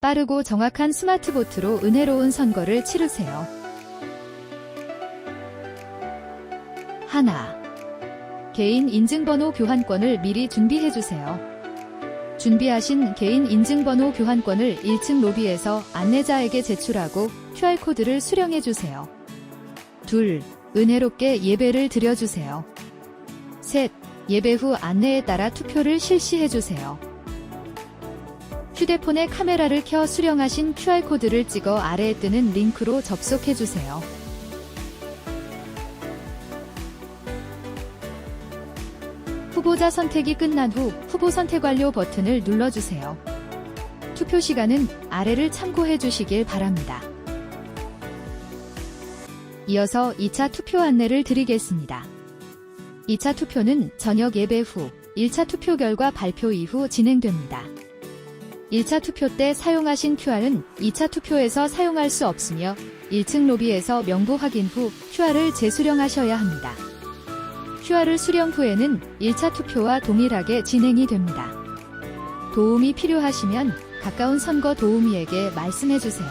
빠르고 정확한 스마트보트로 은혜로운 선거를 치르세요. 하나. 개인 인증번호 교환권을 미리 준비해주세요. 준비하신 개인 인증번호 교환권을 1층 로비에서 안내자에게 제출하고 QR코드를 수령해주세요. 둘. 은혜롭게 예배를 드려주세요. 셋. 예배 후 안내에 따라 투표를 실시해주세요. 휴대폰에 카메라를 켜 수령하신 QR코드를 찍어 아래에 뜨는 링크로 접속해주세요. 후보자 선택이 끝난 후 후보 선택 완료 버튼을 눌러주세요. 투표 시간은 아래를 참고해 주시길 바랍니다. 이어서 2차 투표 안내를 드리겠습니다. 2차 투표는 저녁 예배 후 1차 투표 결과 발표 이후 진행됩니다. 1차 투표 때 사용하신 QR은 2차 투표에서 사용할 수 없으며 1층 로비에서 명부 확인 후 QR을 재수령하셔야 합니다. QR을 수령 후에는 1차 투표와 동일하게 진행이 됩니다. 도움이 필요하시면 가까운 선거 도우미에게 말씀해 주세요.